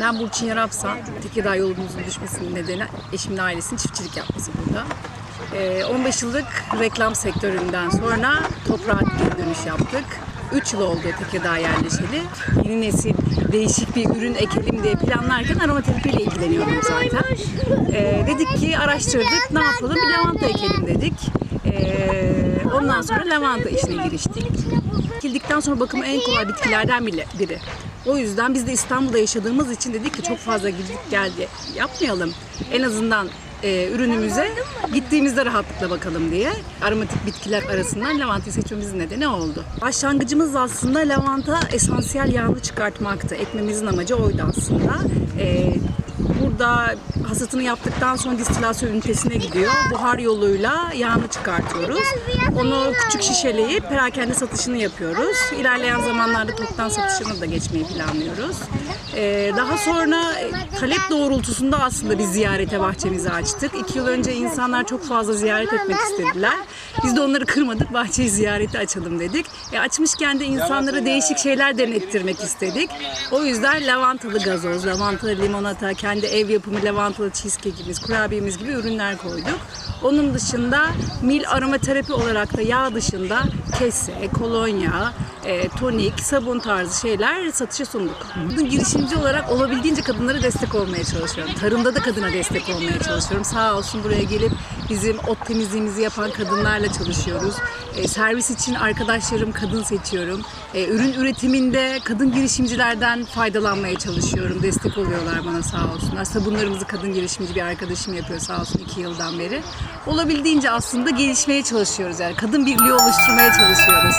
Ben Burçin Yarapsan. Tekirdağ yolumuzun düşmesinin nedeni eşimin ailesinin çiftçilik yapması burada. Ee, 15 yıllık reklam sektöründen sonra toprağa dönüş yaptık. 3 yıl oldu Tekirdağ yerleşeli. Yeni nesil değişik bir ürün ekelim diye planlarken aromaterapiyle ilgileniyorum zaten. Ee, dedik ki araştırdık ne yapalım bir lavanta ekelim dedik. Ee, ondan sonra lavanta işine giriştik. Ekildikten sonra bakımı en kolay bitkilerden biri. O yüzden biz de İstanbul'da yaşadığımız için dedik ki çok fazla gidip geldi yapmayalım. En azından e, ürünümüze gittiğimizde rahatlıkla bakalım diye aromatik bitkiler arasından lavantayı seçmemizin nedeni oldu. Başlangıcımız aslında lavanta esansiyel yağını çıkartmaktı. Ekmemizin amacı oydu aslında. E, Burada hasatını yaptıktan sonra distilasyon ünitesine gidiyor. Buhar yoluyla yağını çıkartıyoruz. Onu küçük şişeleyip perakende satışını yapıyoruz. İlerleyen zamanlarda toptan satışını da geçmeyi planlıyoruz. Ee, daha sonra e, talep doğrultusunda aslında biz ziyarete bahçemizi açtık. İki yıl önce insanlar çok fazla ziyaret etmek istediler. Biz de onları kırmadık, bahçeyi ziyarete açalım dedik. E, açmışken de insanlara değişik şeyler denettirmek istedik. O yüzden lavantalı gazoz, lavantalı limonata, kendi ev yapımı lavantalı cheesecake'imiz, kurabiyemiz gibi ürünler koyduk. Onun dışında mil aromaterapi olarak da yağ dışında kese, kolonya, e, tonik, sabun tarzı şeyler satışa sunduk. Kadın girişimci olarak olabildiğince kadınlara destek olmaya çalışıyorum. Tarımda da kadına destek olmaya çalışıyorum. Sağ olsun buraya gelip bizim ot temizliğimizi yapan kadınlarla çalışıyoruz. E, servis için arkadaşlarım kadın seçiyorum. E, ürün üretiminde kadın girişimcilerden faydalanmaya çalışıyorum. Destek oluyorlar bana sağ olsunlar. Sabunlarımızı kadın girişimci bir arkadaşım yapıyor sağ olsun iki yıldan beri. Olabildiğince aslında gelişmeye çalışıyoruz yani. Kadın birliği oluşturmaya çalışıyoruz.